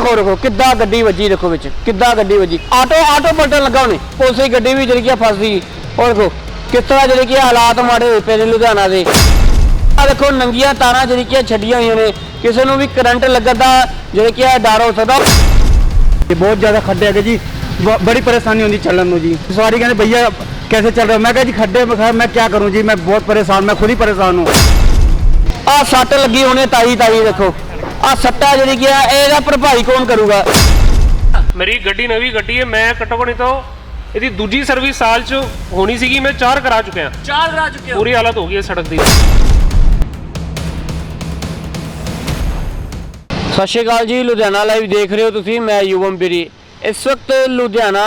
ਦੇਖੋ ਦੇਖੋ ਕਿੱਦਾਂ ਗੱਡੀ ਵੱਜੀ ਦੇਖੋ ਵਿੱਚ ਕਿੱਦਾਂ ਗੱਡੀ ਵੱਜੀ ਆਟੋ ਆਟੋ ਪਲਟਣ ਲੱਗਾ ਉਹਨੇ ਪੁਲਿਸ ਦੀ ਗੱਡੀ ਵੀ ਜਿਹੜੀ ਕਿ ਫਸ ਗਈ ਔਰ ਦੇਖੋ ਕਿਸ ਤਰ੍ਹਾਂ ਜਿਹੜੇ ਕਿ ਹਾਲਾਤ ਮਾੜੇ ਹੋਏ ਪਏ ਨੇ ਲੁਧਿਆਣਾ ਦੇ ਆ ਦੇਖੋ ਨੰਗੀਆਂ ਤਾਰਾਂ ਜਿਹੜੀ ਕਿ ਛੱਡੀਆਂ ਹੋਈਆਂ ਨੇ ਕਿਸੇ ਨੂੰ ਵੀ ਕਰੰਟ ਲੱਗਣ ਦਾ ਜਿਹੜੇ ਕਿ ਡਰ ਹੋ ਸਕਦਾ ये बहुत ज़्यादा खड्डे है जी ब- बड़ी परेशानी होती चलन में जी सवारी कहते भैया कैसे चल रहे हो मैं कहा जी खड्डे में खड़ा मैं क्या करूं जी मैं बहुत परेशान मैं खुद ही परेशान हूँ ਆ ਸੱਟ ਲੱਗੀ ਹੋਣੇ ਤਾਈ ਤਾਈ ਦੇਖੋ ਆ ਸੱਟਾ ਜਿਹੜੀ ਕਿ ਆ ਇਹਦਾ ਭਰਪਾਈ ਕੌਣ ਕਰੂਗਾ? ਮੇਰੀ ਗੱਡੀ ਨਵੀਂ ਗੱਡੀ ਹੈ ਮੈਂ ਘੱਟੋ ਘੱਟ ਨਹੀਂ ਤਾਂ ਇਹਦੀ ਦੂਜੀ ਸਰਵਿਸ ਸਾਲ ਚ ਹੋਣੀ ਸੀਗੀ ਮੈਂ ਚਾਰ ਕਰਾ ਚੁੱਕਿਆ। ਚਾਰ ਕਰਾ ਚੁੱਕੇ ਪੂਰੀ ਹਾਲਤ ਹੋ ਗਈ ਹੈ ਸੜਕ ਦੀ। ਸਤਿ ਸ਼੍ਰੀ ਅਕਾਲ ਜੀ ਲੁਧਿਆਣਾ ਲਾਈਵ ਦੇਖ ਰਹੇ ਹੋ ਤੁਸੀਂ ਮੈਂ ਯੁਵਮ ਬਿਰੀ। ਇਸ ਵਕਤ ਲੁਧਿਆਣਾ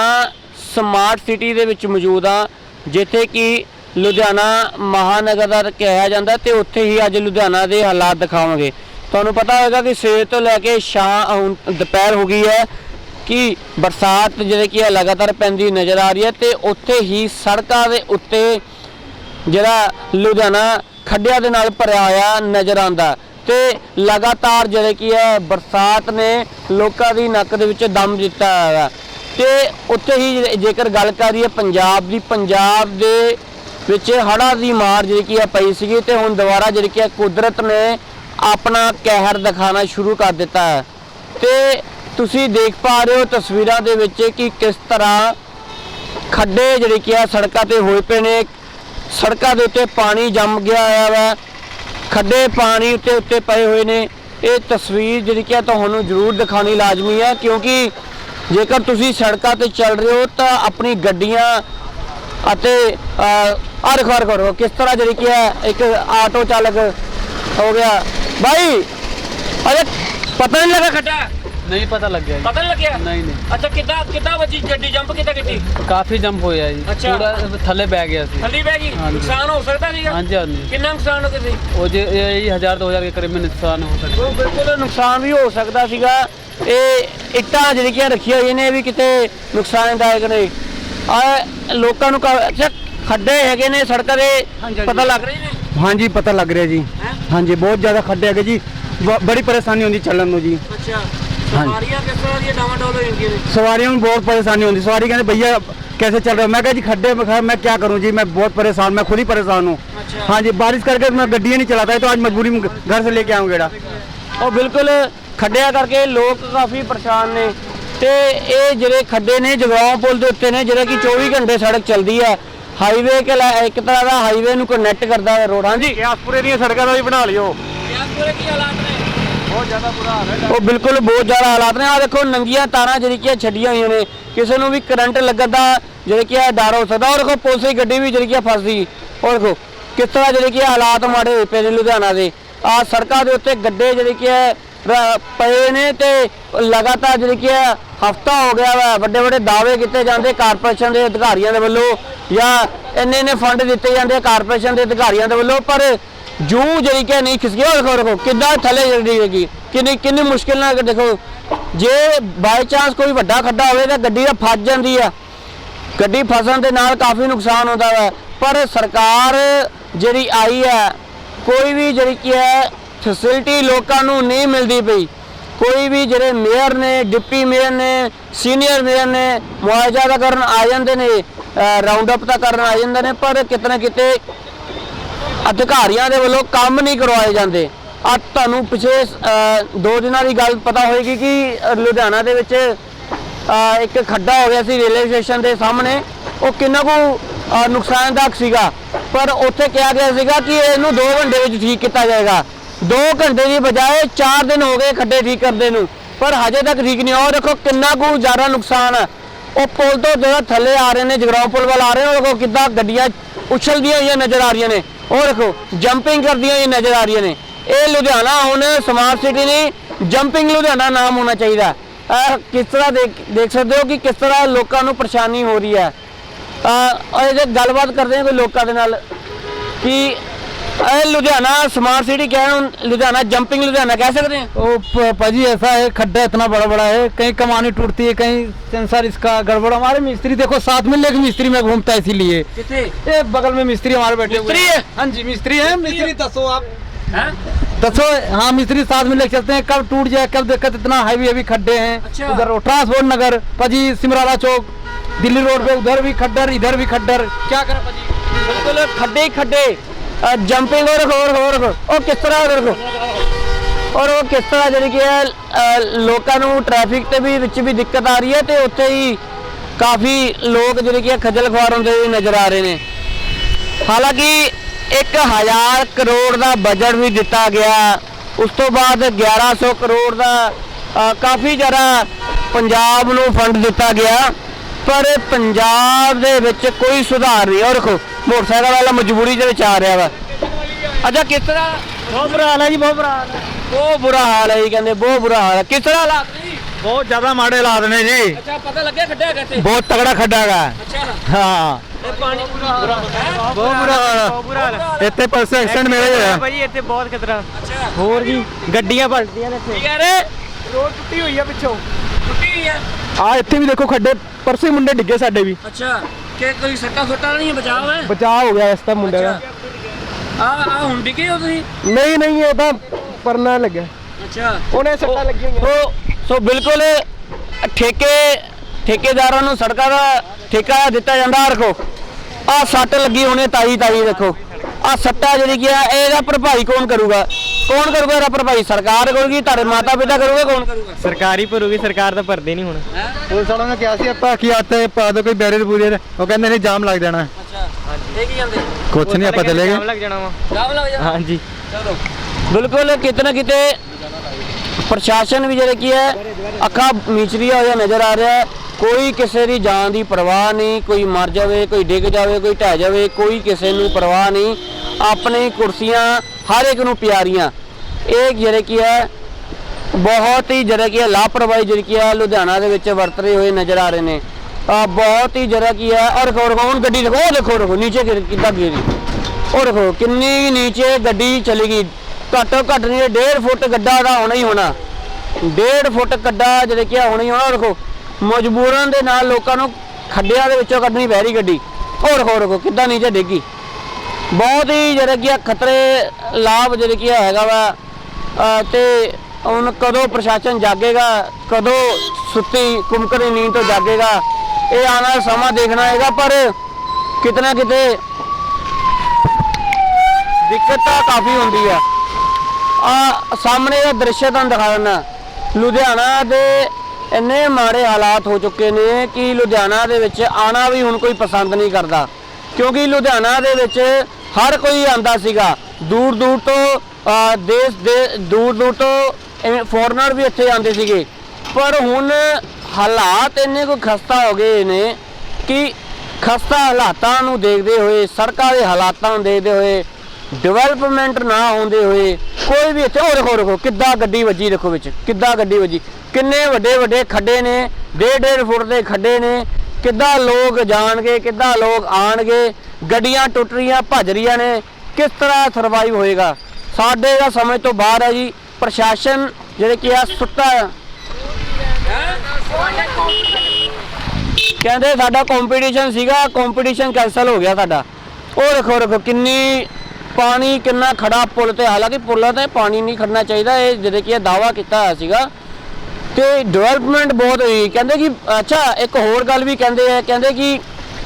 ਸਮਾਰਟ ਸਿਟੀ ਦੇ ਵਿੱਚ ਮੌਜੂਦ ਹਾਂ ਜਿੱਥੇ ਕਿ ਲੁਧਿਆਣਾ ਮਹਾਨਗਰ ਦਾ ਕਿਹਾ ਜਾਂਦਾ ਤੇ ਉੱਥੇ ਹੀ ਅੱਜ ਲੁਧਿਆਣਾ ਦੇ ਹਾਲਾਤ ਦਿਖਾਵਾਂਗੇ। ਤੁਹਾਨੂੰ ਪਤਾ ਹੋਵੇਗਾ ਕਿ ਸਵੇਰ ਤੋਂ ਲੈ ਕੇ ਸ਼ਾਮ ਹੁਣ ਦੁਪਹਿਰ ਹੋ ਗਈ ਹੈ ਕਿ ਬਰਸਾਤ ਜਿਹੜੇ ਕਿ ਹੈ ਲਗਾਤਾਰ ਪੈਂਦੀ ਨਜ਼ਰ ਆ ਰਹੀ ਹੈ ਤੇ ਉੱਥੇ ਹੀ ਸੜਕਾਂ ਦੇ ਉੱਤੇ ਜਿਹੜਾ ਲੁਧਿਆਣਾ ਖੱਡਿਆਂ ਦੇ ਨਾਲ ਭਰਿਆ ਹੋਇਆ ਨਜ਼ਰ ਆਉਂਦਾ ਤੇ ਲਗਾਤਾਰ ਜਿਹੜੇ ਕੀ ਹੈ ਬਰਸਾਤ ਨੇ ਲੋਕਾਂ ਦੀ ਨੱਕ ਦੇ ਵਿੱਚ ਦਮ ਦਿੱਤਾ ਹੈ। ਤੇ ਉੱਥੇ ਹੀ ਜੇਕਰ ਗੱਲ ਕਰੀਏ ਪੰਜਾਬ ਦੀ, ਪੰਜਾਬ ਦੇ ਵਿੱਚ ਹੜ੍ਹਾਂ ਦੀ ਮਾਰ ਜਿਹੜੀ ਕੀ ਹੈ ਪਈ ਸੀਗੀ ਤੇ ਹੁਣ ਦੁਬਾਰਾ ਜਿਹੜੀ ਕੀ ਹੈ ਕੁਦਰਤ ਨੇ ਆਪਣਾ ਕਹਿਰ ਦਿਖਾਣਾ ਸ਼ੁਰੂ ਕਰ ਦਿੱਤਾ ਹੈ। ਤੇ ਤੁਸੀਂ ਦੇਖ ਪਾ ਰਹੇ ਹੋ ਤਸਵੀਰਾਂ ਦੇ ਵਿੱਚ ਕਿ ਕਿਸ ਤਰ੍ਹਾਂ ਖੱਡੇ ਜਿਹੜੇ ਕਿ ਆ ਸੜਕਾਂ ਤੇ ਹੋਏ ਪਏ ਨੇ। ਸੜਕਾਂ ਦੇ ਉੱਤੇ ਪਾਣੀ ਜੰਮ ਗਿਆ ਹੋਇਆ ਵਾ। ਖੱਡੇ ਪਾਣੀ ਉੱਤੇ ਉੱਤੇ ਪਏ ਹੋਏ ਨੇ। ਇਹ ਤਸਵੀਰ ਜਿਹੜੀ ਕਿ ਆ ਤੁਹਾਨੂੰ ਜ਼ਰੂਰ ਦਿਖਾਣੀ ਲਾਜ਼ਮੀ ਹੈ, ਕਿਉਂਕਿ ਜੇਕਰ ਤੁਸੀਂ ਸੜਕਾਂ ਤੇ ਚੱਲ ਰਹੇ ਹੋ ਤਾਂ ਆਪਣੀ ਗੱਡੀਆਂ ਅਤੇ ਆਹ ਦੇਖੋ ਕਰੋ ਕਿਸ ਤਰ੍ਹਾਂ ਜਿਹੜੀ ਕਿ ਹੈ ਇੱਕ ਆਟੋ ਚਾਲਕ ਹੋ ਗਿਆ। ਭਾਈ ਅਰੇ ਪਤਾ ਨਹੀਂ ਲੱਗਾ ਖੱਡਾ ਨਹੀਂ ਪਤਾ ਲੱਗਿਆ ਜੀ ਪਤਾ ਨਹੀਂ ਲੱਗਿਆ ਨਹੀਂ ਨਹੀਂ ਅੱਛਾ ਕਿੱਦਾਂ ਕਿੱਦਾਂ ਵੱਜੀ ਗੱਡੀ ਜੰਪ ਕਿੱਦਾਂ ਕੀਤੀ ਕਾਫੀ ਜੰਪ ਹੋਇਆ ਜੀ ਅੱਛਾ। ਪੂਰਾ ਥੱਲੇ ਬੈ ਗਿਆ ਸੀ ਥੱਲੀ ਬਹਿ ਗਈ ਹਾਂਜੀ। ਨੁਕਸਾਨ ਹੋ ਸਕਦਾ ਸੀਗਾ ਹਾਂਜੀ ਹਾਂਜੀ ਕਿੰਨਾ ਨੁਕਸਾਨ ਹੋ ਗਿਆ ਸੀ ਉਹ ਜੇ ਇਹ 1000 2000 के करीब में नुकसान हो सकता ਉਹ ਬਿਲਕੁਲ ਨੁਕਸਾਨ ਵੀ ਹੋ ਸਕਦਾ ਸੀਗਾ ਇਹ ਇੱਟਾਂ ਜਿਹੜੀਆਂ ਰੱਖੀਆਂ ਹੋਈਆਂ ਨੇ ਇਹ ਵੀ ਕਿਤੇ ਨੁਕਸਾਨਦਾਇਕ ਨੇ ਆ ਲੋਕਾਂ ਨੂੰ ਕ- ਅੱਛਾ ਖੱਡੇ ਹੈਗੇ ਨੇ ਸੜਕਾਂ ਦੇ ਪਤਾ ਲੱਗ ਰਹੀ ਨੇ हाँ जी पता लग रहा है जी हाँ जी बहुत ज़्यादा खड्डे है जी ब- बड़ी परेशानी होती चलन में जी ਅੱਛਾ ਸਵਾਰੀਆਂ ਕਿਸ ਤਰ੍ਹਾਂ ਦੀਆਂ ਡਾਵਾਡੋਲ ਹੋ ਜਾਂਦੀਆਂ ਨੇ सवारियों में बहुत परेशानी होती सवारी कहते भैया कैसे चल रहे हो मैं कहा जी खड्डे में खड़ा मैं क्या करूं जी मैं बहुत परेशान मैं खुद ही परेशान हूँ अच्छा। हाँ जी बारिश करके मैं गड्डियाँ नहीं चलाता है तो आज मजबूरी में घर से लेके आऊँ गेड़ा ਉਹ ਬਿਲਕੁਲ ਖੱਡਿਆਂ ਕਰਕੇ ਲੋਕ ਕਾਫੀ ਪਰੇਸ਼ਾਨ ਨੇ ਤੇ ਇਹ ਜਿਹੜੇ ਖੱਡੇ ਨੇ ਜਗਰਾਉਂ ਪੁਲ ਦੇ ਉੱਤੇ ਨੇ ਜਿਹੜਾ ਕਿ 24 ਘੰਟੇ ਸੜਕ ਚੱਲਦੀ ਹੈ ਹਾਈਵੇ ਕੇ ਲਾ- ਇੱਕ ਤਰ੍ਹਾਂ ਦਾ ਹਾਈਵੇ ਨੂੰ ਕਨੈਕਟ ਕਰਦਾ ਹੈ ਰੋਡ। ਹਾਂਜੀ। ਗਿਆਸਪੁਰੇ ਦੀਆਂ ਸੜਕਾਂ ਦਾ ਵੀ ਬਣਾ ਲਿਓ। ਕੀ ਹਾਲਾਤ ਨੇ? ਬਹੁਤ ਜ਼ਿਆਦਾ ਬੁਰਾ ਹਾਲ ਹੈ। ਉਹ ਬਿਲਕੁਲ ਬਹੁਤ ਜ਼ਿਆਦਾ ਹਾਲਾਤ ਨੇ। ਆ ਦੇਖੋ ਨੰਗੀਆਂ ਤਾਰਾਂ ਜਿਹੜੀ ਕਿ ਛੱਡੀਆਂ ਹੋਈਆਂ ਨੇ। ਕਿਸੇ ਨੂੰ ਵੀ ਕਰੰਟ ਲੱਗਣ ਦਾ ਜਿਹੜੇ ਕਿ ਡਰ ਹੋ ਸਕਦਾ। ਔਰ ਦੇਖੋ ਪੁਲਿਸ ਦੀ ਗੱਡੀ ਵੀ ਜਿਹੜੀ ਕਿ ਫਸ ਗਈ ਔਰ ਦੇਖੋ ਕਿਸ ਤਰ੍ਹਾਂ ਜਿਹੜੇ ਕਿ ਹਾਲਾਤ ਮਾੜੇ ਹੋਏ ਪਏ ਨੇ ਲੁਧਿਆਣਾ ਦੇ। ਆ ਸੜਕਾਂ ਦੇ ਉੱਤੇ ਗੱਡੇ ਜਿਹੜੇ ਕਿ ਪਏ ਨੇ ਤੇ ਲਗਾਤਾਰ ਜਿਹੜੀ ਕਿ ਹਫਤਾ ਹੋ ਗਿਆ ਵਾ। ਵੱਡੇ ਵੱਡੇ ਦਾਅਵੇ ਕੀਤੇ ਜਾਂਦੇ। ਕਾਰਪੋਰੇਸ਼ਨ ਦੇ ਅਧਿਕਾਰੀਆਂ ਦੇ ਵੱਲੋਂ ਜਾਂ ਇੰਨੇ ਇੰਨੇ ਫੰਡ ਦਿੱਤੇ ਜਾਂਦੇ ਆ ਕਾਰਪੋਰੇਸ਼ਨ ਦੇ ਅਧਿਕਾਰੀਆਂ ਦੇ ਵੱਲੋਂ, ਪਰ ਜੂ ਜਿਹੜੀ ਕਿ ਨਹੀਂ ਖਿਸਕੀ ਉਹ ਦੇਖੋ ਦੇਖੋ ਕਿੱਦਾਂ ਥੱਲੇ ਜਿਹੜੀ ਹੈਗੀ, ਕਿੰਨੀ ਕਿੰਨੀ ਮੁਸ਼ਕਿਲ ਨਾਲ ਦੇਖੋ, ਜੇ ਬਾਈ ਚਾਂਸ ਕੋਈ ਵੱਡਾ ਖੱਡਾ ਹੋਵੇ ਤਾਂ ਗੱਡੀ ਤਾਂ ਫਸ ਜਾਂਦੀ ਆ। ਗੱਡੀ ਫਸਣ ਦੇ ਨਾਲ ਕਾਫੀ ਨੁਕਸਾਨ ਹੁੰਦਾ ਹੈ ਪਰ ਸਰਕਾਰ ਜਿਹੜੀ ਆਈ ਹੈ ਕੋਈ ਵੀ ਜਿਹੜੀ ਕੀ ਹੈ ਫੈਸਿਲਿਟੀ ਲੋਕਾਂ ਨੂੰ ਨਹੀਂ ਮਿਲਦੀ ਪਈ। ਕੋਈ ਵੀ ਜਿਹੜੇ ਮੇਅਰ ਨੇ, ਡਿਪਟੀ ਮੇਅਰ ਨੇ ਸੀਨੀਅਰ ਮੇਅਰ ਨੇ, ਮੁਆਵਜ਼ਾ ਦਾ ਕਰਨ ਆ ਜਾਂਦੇ ਨੇ। ਰਾਉਂਡ ਅਪ ਤਾਂ ਕਰਨ ਆ ਜਾਂਦੇ ਨੇ, ਪਰ ਕਿਤਨੇ ਕਿਤੇ ਅਧਿਕਾਰੀਆਂ ਦੇ ਵੱਲੋਂ ਕੰਮ ਨਹੀਂ ਕਰਵਾਏ ਜਾਂਦੇ। ਅੱਜ ਤੁਹਾਨੂੰ ਪਿਛੇ ਦੋ ਦਿਨਾਂ ਦੀ ਗੱਲ ਪਤਾ ਹੋਏਗੀ ਕਿ ਲੁਧਿਆਣਾ ਦੇ ਵਿੱਚ ਇੱਕ ਖੱਡਾ ਹੋ ਗਿਆ ਸੀ ਰੇਲਵੇ ਸਟੇਸ਼ਨ ਦੇ ਸਾਹਮਣੇ। ਉਹ ਕਿੰਨਾ ਕੁ ਨੁਕਸਾਨਦਾਇਕ ਸੀਗਾ। ਪਰ ਉੱਥੇ ਕਿਹਾ ਗਿਆ ਸੀਗਾ ਕਿ ਇਹਨੂੰ 2 ਘੰਟੇ ਵਿੱਚ ਠੀਕ ਕੀਤਾ ਜਾਏਗਾ। 2 ਘੰਟੇ ਦੀ ਬਜਾਏ 4 ਦਿਨ ਹੋ ਗਏ ਖੱਡੇ ਠੀਕ ਕਰਦੇ ਨੂੰ। ਪਰ ਹਜੇ ਤੱਕ ਠੀਕ ਨਹੀਂ। ਹੋਇਆ। ਦੇਖੋ ਕਿੰਨਾ ਕੁ ਜ਼ਿਆਦਾ ਨੁਕਸਾਨ ਹੈ ਉਹ ਪੁਲ ਤੋਂ ਜਿਹੜਾ ਥੱਲੇ ਆ ਰਹੇ ਨੇ, ਜਗਰਾਉਂ ਪੁਲ ਵੱਲ ਆ ਰਹੇ ਨੇ, ਉਹ ਦੇਖੋ ਕਿੱਦਾਂ ਗੱਡੀਆਂ ਉਛਲਦੀਆਂ ਹੋਈਆਂ ਨਜ਼ਰ ਆ ਰਹੀਆਂ ਨੇ। ਉਹ ਦੇਖੋ ਜੰਪਿੰਗ ਕਰਦੀਆਂ ਹੋਈਆਂ ਨਜ਼ਰ ਆ ਰਹੀਆਂ ਨੇ। ਇਹ ਲੁਧਿਆਣਾ ਹੁਣ ਸਮਾਰਟ ਸਿਟੀ ਨਹੀਂ ਜੰਪਿੰਗ ਲੁਧਿਆਣਾ ਨਾਮ ਹੋਣਾ ਚਾਹੀਦਾ। ਕਿਸ ਤਰ੍ਹਾਂ ਦੇਖ ਸਕਦੇ ਹੋ ਕਿ ਕਿਸ ਤਰ੍ਹਾਂ ਲੋਕਾਂ ਨੂੰ ਪਰੇਸ਼ਾਨੀ ਹੋ ਰਹੀ ਹੈ? ਅਹ ਜੇ ਗੱਲਬਾਤ ਕਰਦੇ ਹਾਂ ਕੋਈ ਲੋਕਾਂ ਦੇ ਨਾਲ, ਕਿ लुधियाना स्मार्ट सिटी क्या है लुधियाना जंपिंग लुधियाना कह सकते हैं? वो ऐसा है खड्डा इतना बड़ा बड़ा है कहीं कमानी टूटती है कहीं सेंसर इसका गड़बड़ हमारे मिस्त्री देखो साथ में लेकिन मिस्त्री में घूमता है इसीलिए। ये बगल में मिस्त्री हमारे बैठे मिस्त्री है। हाँ? जी मिस्त्री है मिस्त्री दसो आप। दसो हाँ मिस्त्री साथ में लेके चलते हैं कब टूट जाए कब दिक्कत इतना हैवी हैवी खड्डे हैं। अच्छा। उधर ट्रांसपोर्ट नगर पाजी सिमराला चौक दिल्ली रोड पे उधर भी खड्डर इधर भी खड्डर। क्या करें बिल्कुल खड्डे ही खड्डे। ਜੰਪਿੰਗ ਔਰ ਹੋਰ ਹੋਰ ਉਹ ਕਿਸ ਤਰ੍ਹਾਂ ਦੇਖੋ? ਔਰ ਉਹ ਕਿਸ ਤਰ੍ਹਾਂ ਜਿਹੜੀ ਕਿ ਹੈ ਲੋਕਾਂ ਨੂੰ ਟ੍ਰੈਫਿਕ ਤੇ ਵੀ ਵਿੱਚ ਵੀ ਦਿੱਕਤ ਆ ਰਹੀ ਹੈ ਤੇ ਉੱਥੇ ਹੀ ਕਾਫੀ ਲੋਕ ਜਿਹੜੇ ਕਿ ਹੈ ਖੱਜਲ ਖੁਆਰ ਹੁੰਦੇ ਵੀ ਨਜ਼ਰ ਆ ਰਹੇ ਨੇ। ਹਾਲਾਂਕਿ 1000 ਕਰੋੜ ਦਾ ਬਜਟ ਵੀ ਦਿੱਤਾ ਗਿਆ। ਉਸ ਤੋਂ ਬਾਅਦ 1100 ਕਰੋੜ ਦਾ ਕਾਫੀ ਜ਼ਿਆਦਾ ਪੰਜਾਬ ਨੂੰ ਫੰਡ ਦਿੱਤਾ ਗਿਆ। ਪਰ ਪੰਜਾਬ ਦੇ ਵਿੱਚ ਕੋਈ ਸੁਧਾਰ ਨਹੀਂ। ਔਰ ਦੇਖੋ ਮੋਟਰਸਾਈਕਲ ਵਾਲਾ ਮਜਬੂਰੀ ਦੇ ਵਿੱਚ ਆ ਰਿਹਾ ਵਾ। ਅੱਛਾ ਕਿਸ ਤਰ੍ਹਾਂ? ਬਹੁਤ ਬੁਰਾ ਹਾਲ ਹੈ ਜੀ ਬਹੁਤ ਬੁਰਾ ਹਾਲ ਹੈ। ਬਹੁਤ ਬੁਰਾ ਹਾਲ ਹੈ ਜੀ ਕਹਿੰਦੇ ਬਹੁਤ ਬੁਰਾ ਹਾਲ ਹੈ। ਕਿਸ ਤਰ੍ਹਾਂ ਹਾਲਾਤ ਨੇ ਜੀ? ਬਹੁਤ ਜ਼ਿਆਦਾ ਮਾੜੇ ਹਾਲਾਤ ਨੇ ਜੀ। ਅੱਛਾ ਪਤਾ ਲੱਗਿਆ ਖੱਡਾ ਹੈਗਾ ਇੱਥੇ? ਬਹੁਤ ਤਗੜਾ ਖੱਡਾ ਹੈਗਾ। ਅੱਛਾ। ਹਾਂ। ਇਹ ਪਾਣੀ ਬੁਰਾ ਬਹੁਤ ਬੁਰਾ ਬਹੁਤ ਬੁਰਾ ਹਾਲ ਹੈ। ਇੱਥੇ ਪਰਸੇ ਐਕਸੀਡੈਂਟ ਮੇਰਾ ਹੀ ਹੋਇਆ ਭਾਈ ਇੱਥੇ ਬਹੁਤ ਖਤਰਾ। ਅੱਛਾ। ਹੋਰ ਜੀ ਗੱਡੀਆਂ ਪਲਟਦੀਆਂ ਨੇ ਇੱਥੇ। ਕੀ ਕਹਿ ਰਹੇ? ਰੋਡ ਟੁੱਟੀ ਹੋਈ ਆ ਪਿੱਛੋਂ। ਟੁੱਟੀ ਹੋਈ ਆ। ਆ ਇੱਥੇ ਵੀ ਦੇਖੋ ਖੱਡੇ ਪਰਸੋਂ ਮੁੰਡੇ ਡਿੱਗੇ ਸਾਡੇ ਵੀ। ਅੱਛਾ ਕਿ ਕੋਈ ਸੱਟਾ ਸੁੱਟਾ ਨਹੀਂ ਹੈ? ਬਚਾਅ ਹੈ ਬਚਾਅ ਹੋ ਗਿਆ ਇਸ ਤਾਂ ਮੁੰਡੇ ਦਾ। ਆ ਆ ਹੁਣ ਡਿੱਗੇ ਹੋ ਤੁਸੀਂ? ਨਹੀਂ ਨਹੀਂ ਇਹ ਤਾਂ ਪਰਨਾ ਲੱਗਿਆ। ਅੱਛਾ। ਉਹਨੇ ਸੱਟਾਂ ਲੱਗੀਆਂ ਹੋਈਆਂ। ਸੋ ਸੋ ਬਿਲਕੁਲ ਠੇਕੇ ਠੇਕੇਦਾਰਾਂ ਨੂੰ ਸੜਕਾਂ ਦਾ ਠੇਕਾ ਦਿੱਤਾ ਜਾਂਦਾ। ਰੱਖੋ ਆ ਸੱਟ ਲੱਗੀ ਹੋਣੀ ਤਾਈ ਤਾਈ ਦੇਖੋ। ਆ ਸੱਟਾ ਜਿਹੜੀ ਕੀ ਆ ਇਹਦਾ ਭਰਪਾਈ ਕੌਣ ਕਰੂਗਾ? ਕੌਣ ਕਰੂਗਾ ਇਹਦਾ ਭਰਪਾਈ? ਸਰਕਾਰ ਕਰੂਗੀ ਤੁਹਾਡੇ ਮਾਤਾ ਪਿਤਾ ਕਰੂਗੇ ਕੌਣ ਕਰੂਗਾ? ਸਰਕਾਰੀ ਭਰੂਗੀ ਸਰਕਾਰ ਤਾਂ ਭਰਦੇ ਨਹੀਂ ਹੁਣ। ਪੁਲਿਸ ਵਾਲਿਆਂ ਨੇ ਕਿਹਾ ਸੀ ਆਪਾਂ ਕੀ ਆਤੇ ਪਾ ਦੋ ਕੋਈ ਬੈਰੀਅਰ ਬੂਰੀਅਰ ਉਹ ਕਹਿੰਦੇ ਨਹੀਂ ਜਾਮ ਲੱਗ ਜਾਣਾ। ਅੱਛਾ ਇਹ ਕੀ ਜਾਂਦੇ? ਕੁਛ ਨਹੀਂ ਆਪਾਂ ਚਲੇ ਗਏ। ਲੱਗ ਜਾਣਾ ਵਾ। ਜਾਮ ਲੱਗ ਜਾ ਹਾਂਜੀ। ਚਲੋ। ਬਿਲਕੁਲ ਕਿਤੇ ਨਾ ਕਿਤੇ ਪ੍ਰਸ਼ਾਸਨ ਵੀ ਜਿਹੜੇ ਕੀ ਹੈ ਅੱਖਾਂ ਮੀਚਰੀਆ ਹੋਇਆ ਨਜ਼ਰ ਆ ਰਿਹਾ ਹੈ। ਕੋਈ ਕਿਸੇ ਦੀ ਜਾਨ ਦੀ ਪਰਵਾਹ ਨਹੀਂ, ਕੋਈ ਮਰ ਜਾਵੇ, ਕੋਈ ਡਿੱਗ ਜਾਵੇ, ਕੋਈ ਢਹਿ ਜਾਵੇ, ਕੋਈ ਕਿਸੇ ਨੂੰ ਪਰਵਾਹ ਨਹੀਂ। ਆਪਣੀ ਕੁਰਸੀਆਂ ਹਰ ਇੱਕ ਨੂੰ ਪਿਆਰੀਆਂ। ਇਹ ਜਿਹੜੇ ਕੀ ਹੈ, ਬਹੁਤ ਹੀ ਜਿਹੜਾ ਕੀ ਹੈ, ਲਾਪਰਵਾਹੀ ਜਿਹੜੀ ਕੀ ਹੈ, ਲੁਧਿਆਣਾ ਦੇ ਵਿੱਚ ਵਰਤ ਰਹੇ ਹੋਏ ਨਜ਼ਰ ਆ ਰਹੇ ਨੇ। ਆ ਬਹੁਤ ਹੀ ਜਿਹੜਾ ਕੀ ਹੈ, ਔਰ ਰਖੋ ਰਖੋ ਹੁਣ ਗੱਡੀ ਦੇਖੋ ਉਹ ਦੇਖੋ ਦੇਖੋ, ਨੀਚੇ ਗਿਰ- ਕਿੱਦਾਂ ਗਿਰੀ ਉਹ ਦੇਖੋ, ਕਿੰਨੀ ਨੀਚੇ ਗੱਡੀ ਚਲੀ ਗਈ। ਘੱਟੋ ਘੱਟ ਨਹੀਂ 1.5 ਫੁੱਟ ਗੱਡਾ ਦਾ ਹੋਣਾ ਹੀ ਹੋਣਾ। 1.5 ਫੁੱਟ ਗੱਡਾ ਜਿਹੜੇ ਕੀ ਆ ਹੋਣਾ ਹੀ ਹੋਣਾ। ਉਹ ਦੇਖੋ ਮਜਬੂਰਨ ਦੇ ਨਾਲ ਲੋਕਾਂ ਨੂੰ ਖੱਡਿਆਂ ਦੇ ਵਿੱਚੋਂ ਕੱਢਣੀ ਪੈ ਰਹੀ ਗੱਡੀ। ਹੋਰ ਹੋਰ ਕੋ ਕਿੱਦਾਂ ਨੀਚੇ ਡਿੱਗੀ? ਬਹੁਤ ਹੀ ਜਿਹੜਾ ਕਿ ਖਤਰੇ, ਲਾਭ ਜਿਹੜੇ ਕਿ ਹੈਗਾ ਵਾ। ਅਹ ਤੇ ਹੁਣ ਕਦੋਂ ਪ੍ਰਸ਼ਾਸਨ ਜਾਗੇਗਾ, ਕਦੋਂ ਸੁੱਤੀ ਕੁਮਕਰੀ ਨੀਂਦ ਤੋਂ ਜਾਗੇਗਾ, ਇਹ ਆਉਣ ਵਾਲਾ ਸਮਾਂ ਦੇਖਣਾ ਹੈਗਾ, ਪਰ ਕਿਤੇ ਨਾ ਕਿਤੇ ਦਿੱਕਤ ਤਾਂ ਕਾਫੀ ਹੁੰਦੀ ਆ ਆ ਸਾਹਮਣੇ ਦਾ ਦ੍ਰਿਸ਼ ਤੁਹਾਨੂੰ ਦਿਖਾ ਦਿੰਦਾ। ਲੁਧਿਆਣਾ ਦੇ ਇੰਨੇ ਮਾੜੇ ਹਾਲਾਤ ਹੋ ਚੁੱਕੇ ਨੇ ਕਿ ਲੁਧਿਆਣਾ ਦੇ ਵਿੱਚ ਆਣਾ ਵੀ ਹੁਣ ਕੋਈ ਪਸੰਦ ਨਹੀਂ ਕਰਦਾ। ਕਿਉਂਕਿ ਲੁਧਿਆਣਾ ਦੇ ਵਿੱਚ ਹਰ ਕੋਈ ਆਂਦਾ ਸੀਗਾ। ਦੂਰ ਦੂਰ ਤੋਂ ਦੇਸ਼ ਦੇ ਦੂਰ ਦੂਰ ਤੋਂ ਫੋਰਨਰ ਵੀ ਇੱਥੇ ਆਉਂਦੇ ਸੀਗੇ। ਪਰ ਹੁਣ ਹਾਲਾਤ ਇੰਨੇ ਕੋ ਖਸਤਾ ਹੋ ਗਏ ਨੇ ਕਿ ਖਸਤਾ ਹਾਲਾਤਾਂ ਨੂੰ ਦੇਖਦੇ ਹੋਏ, ਸੜਕਾਂ ਦੇ ਹਾਲਾਤਾਂ ਨੂੰ ਦੇਖਦੇ ਹੋਏ ਡਿਵੈਲਪਮੈਂਟ ਨਾ ਹੁੰਦੇ ਹੋਏ ਕੋਈ ਵੀ ਇੱਥੇ ਉਹ ਦੇਖੋ ਦੇਖੋ, ਕਿੱਦਾਂ ਗੱਡੀ ਵੱਜੀ ਦੇਖੋ ਵਿੱਚ, ਕਿੱਦਾਂ ਗੱਡੀ ਵੱਜੀ। ਕਿੰਨੇ ਵੱਡੇ ਵੱਡੇ ਖੱਡੇ ਨੇ, ਡੇਢ ਡੇਢ ਫੁੱਟ ਦੇ ਖੱਡੇ ਨੇ, ਕਿੱਦਾਂ ਲੋਕ ਜਾਣਗੇ, ਕਿੱਦਾਂ ਲੋਕ ਆਣਗੇ, ਗੱਡੀਆਂ ਟੁੱਟ ਰਹੀਆਂ, ਭੱਜ ਰਹੀਆਂ ਨੇ, ਕਿਸ ਤਰ੍ਹਾਂ ਸਰਵਾਈਵ ਹੋਏਗਾ? ਸਾਡੇ ਦਾ ਸਮਝ ਤੋਂ ਬਾਹਰ ਹੈ ਜੀ, ਪ੍ਰਸ਼ਾਸਨ ਜਿਹੜੇ ਕਿ ਆ ਸੁੱਤਾ ਕਹਿੰਦੇ ਸਾਡਾ ਕੰਪੀਟੀਸ਼ਨ ਸੀਗਾ ਕੰਪੀਟੀਸ਼ਨ ਕੈਨਸਲ ਹੋ ਗਿਆ ਸਾਡਾ। ਉਹ ਦੇਖੋ ਦੇਖੋ, ਕਿੰਨੀ ਪਾਣੀ ਕਿੰਨਾ ਖੜਾ ਪੁਲ ਤੇ, ਹਾਲਾਂਕਿ ਪੁੱਲਾਂ ਤੇ ਪਾਣੀ ਨਹੀਂ ਖੜਨਾ ਚਾਹੀਦਾ, ਇਹ ਜਿਹੜੇ ਕਿ ਇਹ ਦਾਵਾ ਕੀਤਾ ਹੋਇਆ ਸੀਗਾ। ਤੇ ਡਿਵੈਲਪਮੈਂਟ ਬਹੁਤ ਹੋਈ। ਕਹਿੰਦੇ ਕਿ ਅੱਛਾ ਇੱਕ ਹੋਰ ਗੱਲ ਵੀ ਕਹਿੰਦੇ ਆ। ਕਹਿੰਦੇ ਕਿ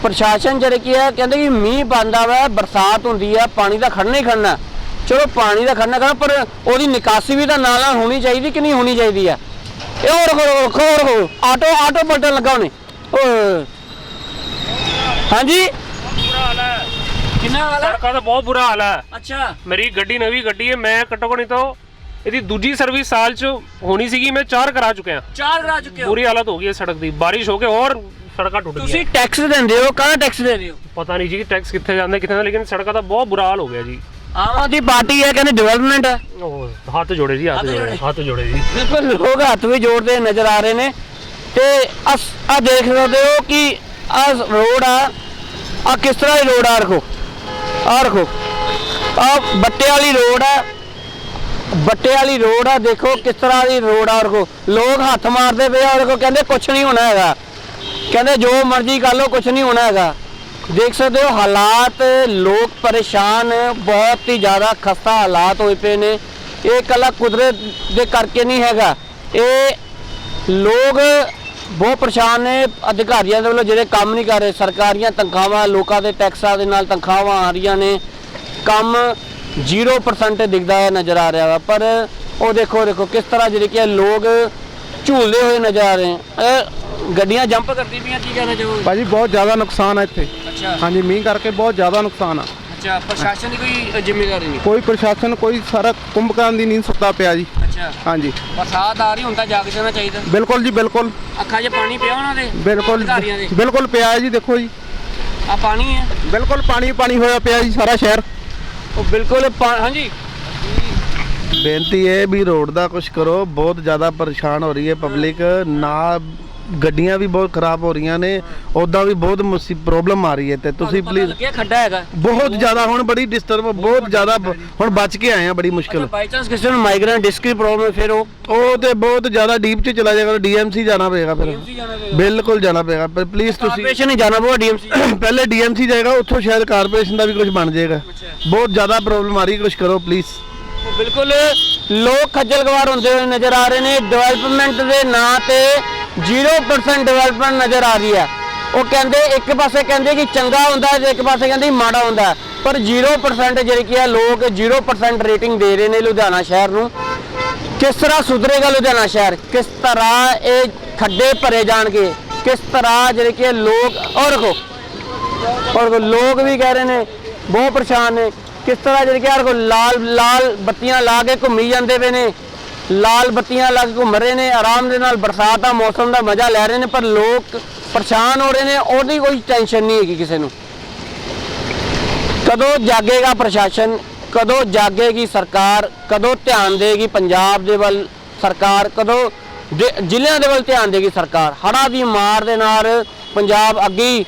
ਪ੍ਰਸ਼ਾਸਨ ਜਿਹੜੇ ਕੀ ਹੈ ਕਹਿੰਦੇ ਕਿ ਮੀਂਹ ਪੈਂਦਾ ਵਾ ਬਰਸਾਤ ਹੁੰਦੀ ਆ ਪਾਣੀ ਦਾ ਖੜਨਾ ਹੀ ਖੜਨਾ ਚਲੋ ਪਾਣੀ ਦਾ ਖੜਨਾ ਖੜਨਾ ਪਰ ਉਹਦੀ ਨਿਕਾਸੀ ਵੀ ਤਾਂ ਨਾਲ ਨਾਲ ਹੋਣੀ ਚਾਹੀਦੀ ਕਿ ਨਹੀਂ ਹੋਣੀ ਚਾਹੀਦੀ ਆ? ਇਹ ਹੋਰ ਹੋਰ ਹੋਰ ਹੋਰ ਆਟੋ ਆਟੋ ਪਲਟਣ ਲੱਗਾ ਉਹਨੇ। ਓਏ। ਹਾਂਜੀ? ਕਿੰਨਾ ਹਾਲ ਹੈ ਸੜਕਾਂ ਦਾ ਬਹੁਤ ਬੁਰਾ ਹਾਲ ਹੈ ਅੱਛਾ। ਮੇਰੀ ਗੱਡੀ ਨਵੀਂ ਗੱਡੀ ਹੈ ਮੈਂ ਘੱਟੋ ਘੱਟ ਨਹੀਂ ਤਾਂ ਇਹਦੀ ਦੂਜੀ ਸਰਵਿਸ ਸਾਲ ਚ ਹੋਣੀ ਸੀਗੀ ਮੈਂ ਚਾਰ ਕਰਾ ਚੁੱਕਿਆ। ਚਾਰ ਕਰਾ ਚੁੱਕੇ ਹੋ? ਬੁਰੀ ਹਾਲਤ ਹੋ ਗਈ ਹੈ ਸੜਕ ਦੀ। ਬਾਰਿਸ਼ ਹੋ ਕੇ ਹੋਰ ਸੜਕਾਂ ਟੁੱਟ ਤੁਸੀਂ ਗਈਆਂ ਟੈਕਸ ਦਿੰਦੇ ਹੋ ਕਾਹਦਾ ਟੈਕਸ ਦੇ ਰਹੇ ਹੋ? ਪਤਾ ਨਹੀਂ ਜੀ ਟੈਕਸ ਕਿੱਥੇ ਜਾਂਦਾ ਕਿੱਥੇ ਦਾ ਲੇਕਿਨ ਸੜਕਾਂ ਦਾ ਬਹੁਤ ਬੁਰਾ ਹਾਲ ਹੋ ਗਿਆ ਜੀ। ਆਮ ਆਦਮੀ ਪਾਰਟੀ ਹੈ ਕਹਿੰਦੇ ਡਿਵੈਲਪਮੈਂਟ ਹੈ। ਉਹ ਹੱਥ ਜੋੜੇ ਜੀ ਹੱਥ ਜੋੜੇ। ਹੱਥ ਜੋੜੇ ਜੀ। ਬਿਲਕੁਲ ਲੋਕ ਹੱਥ ਵੀ ਜੋੜਦੇ ਨਜ਼ਰ ਆ ਰਹੇ ਨੇ। ਤੇ ਆ ਦੇਖ ਸਕਦੇ ਹੋ ਕਿ ਆ ਰੋਡ ਆ ਆ ਕਿਸ ਤਰ੍ਹਾਂ ਦੀ ਰੋਡ ਆ ਰੱਖੋ ਆ ਰੱਖੋ ਆ ਬੱਟੇ ਵਾਲੀ ਰੋਡ ਆ ਬੱਟੇ ਵਾਲੀ ਰੋਡ ਆ, ਦੇਖੋ ਕਿਸ ਤਰ੍ਹਾਂ ਦੀ ਰੋਡ ਆ ਰੱਖੋ ਲੋਕ ਹੱਥ ਮਾਰਦੇ ਪਏ ਆ ਦੇਖੋ ਕਹਿੰਦੇ ਕੁਝ ਨਹੀਂ ਹੋਣਾ ਹੈਗਾ। ਕਹਿੰਦੇ ਜੋ ਮਰਜ਼ੀ ਕਰ ਲਓ ਕੁਝ ਨਹੀਂ ਹੋਣਾ ਹੈਗਾ। ਦੇਖ ਸਕਦੇ ਹੋ, ਹਾਲਾਤ ਲੋਕ ਪਰੇਸ਼ਾਨ ਬਹੁਤ ਹੀ ਜ਼ਿਆਦਾ ਖਸਤਾ ਹਾਲਾਤ ਹੋਏ ਪਏ ਨੇ। ਇਹ ਕੱਲਾ ਕੁਦਰਤ ਦੇ ਕਰਕੇ ਨਹੀਂ ਹੈਗਾ। ਇਹ ਲੋਕ ਬਹੁਤ ਪਰੇਸ਼ਾਨ ਨੇ, ਅਧਿਕਾਰੀਆਂ ਦੇ ਵੱਲੋਂ ਜਿਹੜੇ ਕੰਮ ਨਹੀਂ ਕਰ ਰਹੇ, ਸਰਕਾਰੀਆਂ ਤਨਖਾਹਾਂ, ਲੋਕਾਂ ਦੇ ਟੈਕਸਾਂ ਦੇ ਨਾਲ ਤਨਖਾਹਾਂ ਆ ਰਹੀਆਂ ਨੇ। ਕੰਮ 0% ਦਿਖਦਾ ਹੈ ਨਜ਼ਰ ਆ ਰਿਹਾ ਵਾ ਪਰ ਉਹ ਦੇਖੋ ਦੇਖੋ ਕਿਸ ਤਰ੍ਹਾਂ ਜਿਹੜੇ ਕਿ ਲੋਕ ਝੂਲਦੇ ਹੋਏ ਨਜ਼ਰ ਆ ਰਹੇ ਇਹ ਗੱਡੀਆਂ ਜੰਪ ਕਰਦੀ ਪਈਆਂ ਕੀ ਕਹਿਣਾ ਚਾਹੋਗੇ? ਭਾਜੀ ਬਹੁਤ ਜ਼ਿਆਦਾ ਨੁਕਸਾਨ ਹੈ ਇੱਥੇ। ਅੱਛਾ। ਹਾਂਜੀ ਮੀਂਹ ਕਰਕੇ ਬਹੁਤ ਜ਼ਿਆਦਾ ਨੁਕਸਾਨ ਆ। ਅੱਛਾ ਪ੍ਰਸ਼ਾਸਨ ਦੀ ਕੋਈ ਜ਼ਿੰਮੇਵਾਰੀ ਨਹੀਂ? ਕੋਈ ਪ੍ਰਸ਼ਾਸਨ ਕੋਈ ਸਾਰਾ ਕੁੰਭਕਰਨ ਦੀ ਨੀਂਦ ਸੁੱਤਾ ਪਿਆ ਜੀ। ਅੱਛਾ। ਹਾਂਜੀ। ਬਰਸਾਤ ਆ ਰਹੀ ਤਾਂ ਜਾਗ ਜਾਣਾ ਚਾਹੀਦਾ। ਬਿਲਕੁਲ ਜੀ ਬਿਲਕੁਲ। ਅੱਖਾਂ 'ਚ ਪਾਣੀ ਪਿਆ ਉਹਨਾਂ ਦੇ ਬਿਲਕੁਲ ਬਿਲਕੁਲ ਪਿਆ ਜੀ ਦੇਖੋ ਜੀ। ਆ ਪਾਣੀ ਹੈ? ਬਿਲਕੁਲ ਪਾਣੀ ਪਾਣੀ ਹੋਇਆ ਪਿਆ ਜੀ ਸਾਰਾ ਸ਼ਹਿਰ। ਉਹ ਬਿਲਕੁਲ ਪਾ- ਹਾਂਜੀ। ਬੇਨਤੀ ਹੈ ਵੀ ਰੋਡ ਦਾ ਕੁਝ ਕਰੋ, ਬਹੁਤ ਜ਼ਿਆਦਾ ਪਰੇਸ਼ਾਨ ਹੋ ਰਹੀ ਹੈ ਪਬਲਿਕ ਨਾ ਗੱਡੀਆਂ ਵੀ ਬਹੁਤ ਖਰਾਬ ਹੋ ਰਹੀਆਂ ਨੇ ਉਦਾਂ ਵੀ ਬਹੁਤ ਮੁਸੀ ਪ੍ਰੋਬਲਮ ਆ ਰਹੀ ਹੈ ਤੇ ਤੁਸੀਂ ਪਲੀਜ਼ ਲੱਗਿਆ ਖੱਡਾ ਹੈਗਾ? ਬਹੁਤ ਜ਼ਿਆਦਾ ਹੁਣ ਬੜੀ ਡਿਸਟਰਬ ਬਹੁਤ ਜ਼ਿਆਦਾ ਹੁਣ ਬਚ ਕੇ ਆਏ ਆ ਬੜੀ ਮੁਸ਼ਕਿਲ। ਬਾਈ ਚਾਂਸ ਕਿਸੇ ਨੂੰ ਮਾਈਗ੍ਰੇਨ ਡਿਸਕ ਦੀ ਪ੍ਰੋਬਲਮ ਹੈ ਫਿਰ ਉਹ? ਉਹ ਤੇ ਬਹੁਤ ਜ਼ਿਆਦਾ ਡੀਪ ਚ ਚਲਾ ਜਾਏਗਾ ਡੀਐਮਸੀ ਜਾਣਾ ਪਏਗਾ ਫਿਰ। ਬਿਲਕੁਲ ਜਾਣਾ ਪਏਗਾ ਪਰ ਪਲੀਜ਼ ਤੁਸੀਂ ਕਾਰਪੋਰੇਸ਼ਨ ਹੀ ਜਾਣਾ ਪਊਗਾ ਡੀਐਮਸੀ ਪਹਿਲੇ ਡੀਐਮਸੀ ਜਾਏਗਾ ਉੱਥੋਂ ਸ਼ਾਇਦ ਕਾਰਪੋਰੇਸ਼ਨ ਦਾ ਵੀ ਕੁਝ ਬਣ ਜਾਏਗਾ। ਬਹੁਤ ਜ਼ਿਆਦਾ ਪ੍ਰੋਬਲਮ ਆ ਰਹੀ ਕੁਝ ਕਰੋ ਪਲੀਜ਼ ਬਿਲਕੁਲ ਲੋਕ ਹੁੰਦੇ ਹੋਏ ਨਜ਼ਰ ਆ ਰਹੇ ਨੇ ਡਿਵੈਲਪਮੈਂਟ ਦੇ ਨਾਂ ਤੇ 0% ਡਿਵੈਲਪਮੈਂਟ ਨਜ਼ਰ ਆ ਰਹੀ ਹੈ। ਉਹ ਕਹਿੰਦੇ ਇੱਕ ਪਾਸੇ ਕਹਿੰਦੇ ਕਿ ਚੰਗਾ ਹੁੰਦਾ ਹੈ ਤੇ ਇੱਕ ਪਾਸੇ ਕਹਿੰਦੇ ਮਾੜਾ ਹੁੰਦਾ। ਪਰ 0% ਜਿਹੜੇ ਕੀ ਹੈ, ਲੋਕ 0% ਰੇਟਿੰਗ ਦੇ ਰਹੇ ਨੇ ਲੁਧਿਆਣਾ ਸ਼ਹਿਰ ਨੂੰ। ਕਿਸ ਤਰ੍ਹਾਂ ਸੁਧਰੇਗਾ ਲੁਧਿਆਣਾ ਸ਼ਹਿਰ? ਕਿਸ ਤਰ੍ਹਾਂ ਇਹ ਖੱਡੇ ਭਰੇ ਜਾਣਗੇ? ਕਿਸ ਤਰ੍ਹਾਂ ਜਿਹੜੇ ਕਿ ਲੋਕ, ਔਰ ਦੇਖੋ, ਔਰ ਲੋਕ ਵੀ ਕਹਿ ਰਹੇ ਨੇ, ਬਹੁਤ ਪਰੇਸ਼ਾਨ ਨੇ। ਕਿਸ ਤਰ੍ਹਾਂ ਜਿਹੜੇ ਕਿ ਔਰ ਕੋ ਲਾਲ ਲਾਲ ਬੱਤੀਆਂ ਲਾ ਕੇ ਘੁੰਮੀ ਜਾਂਦੇ ਪਏ ਨੇ। ਲਾਲ ਬੱਤੀਆਂ ਲਾ ਕੇ ਘੁੰਮ ਰਹੇ ਨੇ, ਆਰਾਮ ਦੇ ਨਾਲ ਬਰਸਾਤ ਦਾ ਮੌਸਮ ਦਾ ਮਜ਼ਾ ਲੈ ਰਹੇ ਨੇ, ਪਰ ਲੋਕ ਪਰੇਸ਼ਾਨ ਹੋ ਰਹੇ ਨੇ, ਉਹਦੀ ਕੋਈ ਟੈਨਸ਼ਨ ਨਹੀਂ ਹੈਗੀ ਕਿਸੇ ਨੂੰ। ਕਦੋਂ ਜਾਗੇਗਾ ਪ੍ਰਸ਼ਾਸਨ? ਕਦੋਂ ਜਾਗੇਗੀ ਸਰਕਾਰ? ਕਦੋਂ ਧਿਆਨ ਦੇਗੀ ਪੰਜਾਬ ਦੇ ਵੱਲ ਸਰਕਾਰ? ਕਦੋਂ ਜ਼ਿਲ੍ਹਿਆਂ ਦੇ ਵੱਲ ਧਿਆਨ ਦੇਗੀ ਸਰਕਾਰ? ਹੜ੍ਹਾਂ ਦੀ ਮਾਰ ਦੇ ਨਾਲ ਪੰਜਾਬ ਅੱਗੇ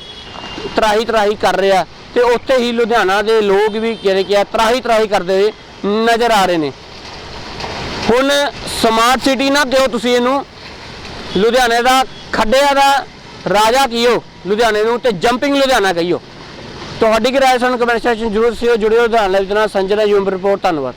ਤਰਾਹੀ ਤਰਾਹੀ ਕਰ ਰਿਹਾ ਤੇ ਉੱਥੇ ਹੀ ਲੁਧਿਆਣਾ ਦੇ ਲੋਕ ਵੀ ਜਿਹੜੇ ਕਿ ਤਰਾਹੀ ਤਰਾਹੀ ਕਰਦੇ ਨਜ਼ਰ ਆ ਰਹੇ ਨੇ। ਹੁਣ ਸਮਾਰਟ ਸਿਟੀ ਨਾ ਦਿਓ ਤੁਸੀਂ ਇਹਨੂੰ। ਲੁਧਿਆਣੇ ਦਾ ਖੱਡਿਆਂ ਦਾ ਰਾਜਾ ਕੀਓ, ਲੁਧਿਆਣੇ ਨੂੰ ਤੇ ਜੰਪਿੰਗ ਲੁਧਿਆਣਾ ਕਹੀਓ। ਤੁਹਾਡੀ ਕੀ ਰਾਏ ਸਾਨੂੰ ਕਮੈਂਟ ਸੈਕਸ਼ਨ ਜ਼ਰੂਰ ਸਿਓ ਜੁੜਿਓ ਲੁਧਿਆਣਾ ਲਾਈਵ ਦੇ ਨਾਲ ਸੰਜਨਾ ਯੂਮ ਰਿਪੋਰਟ ਧੰਨਵਾਦ।